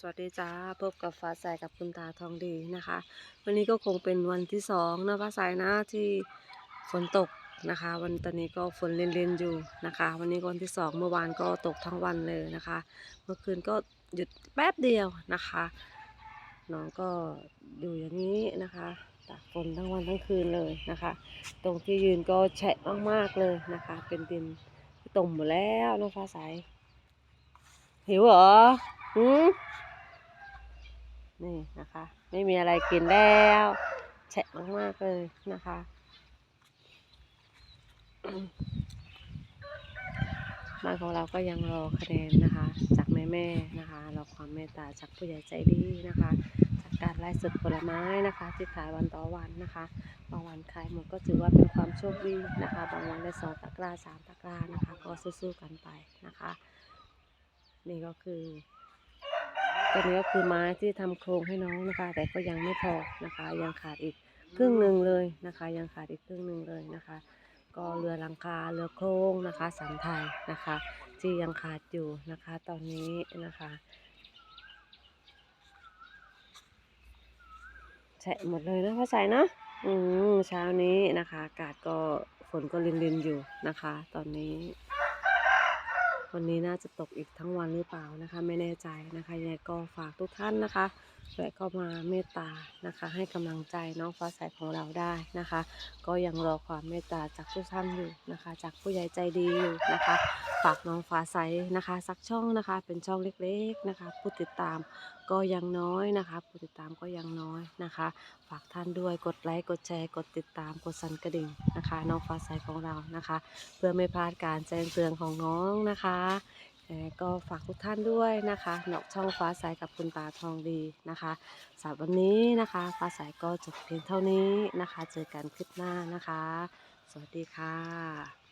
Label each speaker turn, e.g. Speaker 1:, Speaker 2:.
Speaker 1: สวัสดีจ้าพบกับฟ้าใสกับคุณตาทองดีนะคะ วันนี้ก็คงเป็นวันที่สองนะฟ้าใสนะที่ฝนตกนะคะ วันตอนนี้ก็ฝนเล่นๆอยู่นะคะ วันนี้วันที่สองเมื่อวานก็ตกทั้งวันเลยนะคะ เมื่อคืนก็หยุดแป๊บเดียวนะคะน้องก็อยู่อย่างนี้นะคะตากฝนทั้งวันทั้งคืนเลยนะคะ ตรงที่ยืนก็แฉะมากๆเลยนะคะ เป็นดินที่มหมดแล้วน้องฟ้าใสหิวเหรอหืม นี่นะคะ ไม่มีอะไรกินแล้วแฉะมากๆเลยนะคะ บ้านของเราก็ยังรอคะแนนนะคะ จากแม่แม่ๆนะคะรอความเมตตาจากผู้ใหญ่ใจดีนะคะจากการไล่สดผลไม้นะคะที่ขายวันต่อวันนะคะ บางวันขายหมดก็ถือว่าเป็นความโชคดีนะคะ บางวันได้สองตะกร้าสามตะกร้านะคะ ก็สู้ๆกันไปนะคะ นี่ก็คือ ตัวนี้ก็คือไม้ที่ทำโครงให้น้องนะคะ แต่ก็ยังไม่พอนะคะ ยังขาดอีกครึ่งหนึ่งเลยนะคะ ยังขาดอีกครึ่งหนึ่งเลยนะคะ ก็เรือหลังคาเรือโครงนะคะสันไทยนะคะที่ยังขาดอยู่นะคะ ตอนนี้นะคะแฉะหมดเลยนะพระสายเนาะอืมเช้านี้นะคะ อากาศก็ฝนก็ลินๆอยู่นะคะ ตอนนี้ วันนี้น่าจะตกอีกทั้งวันหรือเปล่านะคะ ไม่แน่ใจนะคะยังไงก็ฝากทุกท่านนะคะแวะเข้ามาเมตตานะคะ ให้กำลังใจน้องฟ้าใสของเราได้นะคะ ก็ยังรอความเมตตาจากทุกท่านอยู่นะคะ จากผู้ใหญ่ใจดีอยู่นะคะ ฝากน้องฟ้าใสนะคะ สักช่องนะคะ เป็นช่องเล็กๆนะคะ ผู้ติดตาม ก็ยังน้อยนะคะผู้ติดตามก็ยังน้อยนะคะ ฝากท่านด้วยกดไลค์กดแชร์ กดติดตามกดสั่นกระดิ่งนะคะน้องฟ้าใสของเรานะคะ เพื่อไม่พลาดการแจ้งเตือนของน้องนะคะก็ฝากทุกท่านด้วยนะคะนอกช่องฟ้าใสกับคุณตาทองดีนะคะสำหรับวันนี้นะคะ ฟ้าใสก็จบเพียงเท่านี้นะคะ เจอกันคลิปหน้านะคะ สวัสดีค่ะ